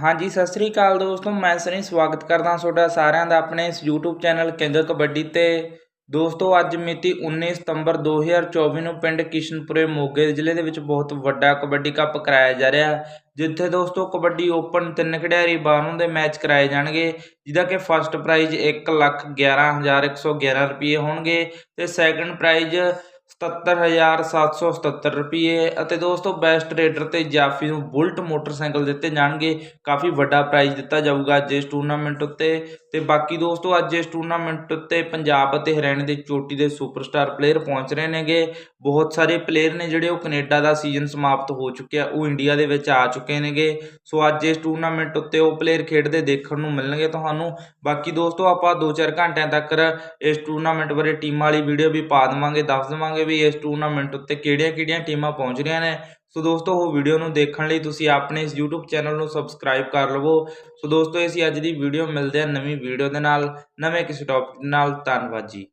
ਹਾਂਜੀ, ਸਤਿ ਸ੍ਰੀ ਅਕਾਲ ਦੋਸਤੋ, ਮੈਂ ਸਰੀ ਸਵਾਗਤ ਕਰਦਾ ਤੁਹਾਡਾ ਸਾਰਿਆਂ ਦਾ ਆਪਣੇ ਇਸ YouTube ਚੈਨਲ ਕਿੰਗ ਕਬੱਡੀ ਤੇ। ਦੋਸਤੋ, ਅੱਜ ਮਿਤੀ 19 ਸਤੰਬਰ 2024 ਨੂੰ ਪਿੰਡ ਕਿਸ਼ਨਪੁਰੇ ਮੋਗੇ ਜ਼ਿਲ੍ਹੇ ਦੇ ਵਿੱਚ ਬਹੁਤ ਵੱਡਾ ਕਬੱਡੀ ਕੱਪ ਕਰਾਇਆ ਜਾ ਰਿਹਾ ਜਿੱਥੇ ਦੋਸਤੋ ਕਬੱਡੀ ਓਪਨ ਤਿੰਨ ਖਿਡਾਰੀ ਬਾਹਰੋਂ ਦੇ ਮੈਚ ਕਰਾਏ ਜਾਣਗੇ, ਜਿਹਦਾ ਕਿ ਫਸਟ ਪ੍ਰਾਈਜ਼ 111111 ਰੁਪਏ ਹੋਣਗੇ ਤੇ ਸੈਕੰਡ ਪ੍ਰਾਈਜ਼ 77777 ਰੁਪਏ ਅਤੇ ਦੋਸਤੋ ਬੈਸਟ ਰੇਡਰ ਤੇ ਜਾਫੀ ਨੂੰ ਬੁਲਟ ਮੋਟਰਸਾਈਕਲ ਦਿੱਤੇ ਜਾਣਗੇ। ਕਾਫੀ ਵੱਡਾ ਪ੍ਰਾਈਜ਼ ਦਿੱਤਾ ਜਾਊਗਾ ਅੱਜ ਇਸ ਟੂਰਨਾਮੈਂਟ ਉੱਤੇ। ਤੇ ਬਾਕੀ ਦੋਸਤੋ ਅੱਜ ਇਸ ਟੂਰਨਾਮੈਂਟ ਉੱਤੇ ਪੰਜਾਬ ਅਤੇ ਹਰਿਆਣਾ ਦੇ ਚੋਟੀ ਦੇ ਸੁਪਰਸਟਾਰ ਪਲੇਅਰ ਪਹੁੰਚ ਰਹੇ ਨੇਗੇ। ਬਹੁਤ ਸਾਰੇ ਪਲੇਅਰ ਨੇ ਜਿਹੜੇ ਉਹ ਕੈਨੇਡਾ ਦਾ ਸੀਜ਼ਨ ਸਮਾਪਤ ਹੋ ਚੁੱਕਿਆ ਉਹ ਇੰਡੀਆ ਦੇ ਵਿੱਚ ਆ ਚੁੱਕੇ ਨੇਗੇ। ਸੋ ਅੱਜ ਇਸ ਟੂਰਨਾਮੈਂਟ ਉੱਤੇ ਉਹ ਪਲੇਅਰ ਖੇਡਦੇ ਦੇਖਣ ਨੂੰ ਮਿਲਣਗੇ ਤੁਹਾਨੂੰ। ਬਾਕੀ ਦੋਸਤੋ ਆਪਾਂ 2-4 ਘੰਟਿਆਂ ਤੱਕ ਇਸ ਟੂਰਨਾਮੈਂਟ ਬਾਰੇ ਟੀਮਾਂ ਵਾਲੀ ਵੀਡੀਓ ਵੀ ਪਾ ਦੇਵਾਂਗੇ, ਦੱਸ ਦੇਵਾਂਗੇ ਵੀ ਇਸ ਟੂਰਨਾਮੈਂਟ ਉੱਤੇ ਕਿਹੜੀਆਂ-ਕਿਹੜੀਆਂ ਟੀਮਾਂ ਪਹੁੰਚ ਰਹੀਆਂ ਨੇ। ਸੋ ਦੋਸਤੋ, ਉਹ ਵੀਡੀਓ ਨੂੰ ਦੇਖਣ ਲਈ ਤੁਸੀਂ ਆਪਣੇ ਇਸ YouTube ਚੈਨਲ ਨੂੰ ਸਬਸਕ੍ਰਾਈਬ ਕਰ ਲਵੋ। ਸੋ ਦੋਸਤੋ, ਅਸੀਂ ਅੱਜ ਦੀ ਵੀਡੀਓ ਮਿਲਦੇ ਹਾਂ ਨਵੀਂ ਵੀਡੀਓ ਦੇ ਨਾਲ। ਨਵੇਂ ਕਿਸੇ ਟੌਪਿਕ ਨਾਲ। ਧੰਨਵਾਦ ਜੀ।